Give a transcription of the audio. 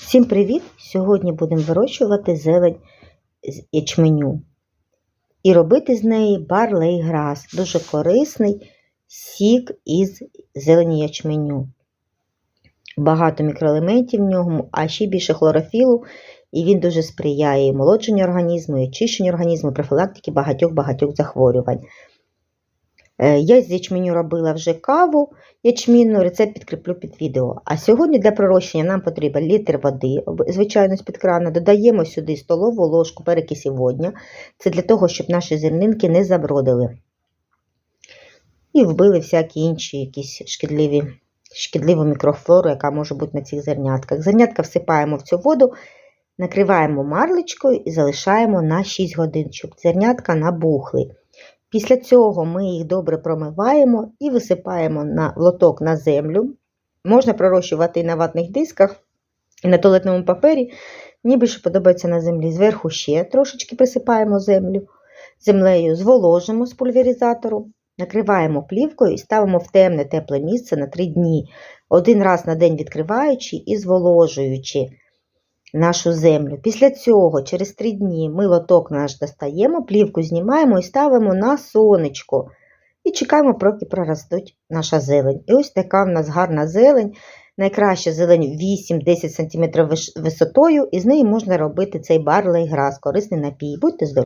Всім привіт! Сьогодні будемо вирощувати зелень з ячменю і робити з неї барлей грас. Дуже корисний сік із зелені ячменю. Багато мікроелементів в ньому, а ще більше хлорофілу, і він дуже сприяє і молодженню організму, і очищенню організму, профілактики багатьох-багатьох захворювань. Е, Я з ячменю робила вже каву ячмінну, рецепт підкріплю під відео. А сьогодні для пророщення нам потрібен літр води, звичайно, з-під крана. Додаємо сюди столову ложку перекисі водня. Це для того, щоб наші зернинки не забродили. І вбили всякі інші якісь шкідливі, шкідливу мікрофлору, яка може бути на цих зернятках. Зернятка всипаємо в цю воду, накриваємо марлечкою і залишаємо на 6 годин, щоб зернятка набухли. Після цього ми їх добре промиваємо і висипаємо на лоток на землю. Можна пророщувати на ватних дисках, і на туалетному папері. Мені більше подобається на землі. Зверху ще трошечки присипаємо землю, землею зволожимо з пульверизатору, накриваємо плівкою і ставимо в темне тепле місце на 3 дні, один раз на день відкриваючи і зволожуючи нашу землю. Після цього, через три дні, ми лоток наш достаємо, плівку знімаємо і ставимо на сонечко. І чекаємо, поки проростуть наша зелень. І ось така в нас гарна зелень. Найкраща зелень 8-10 см висотою, і з неї можна робити цей барлей грас, корисний напій. Будьте здорові!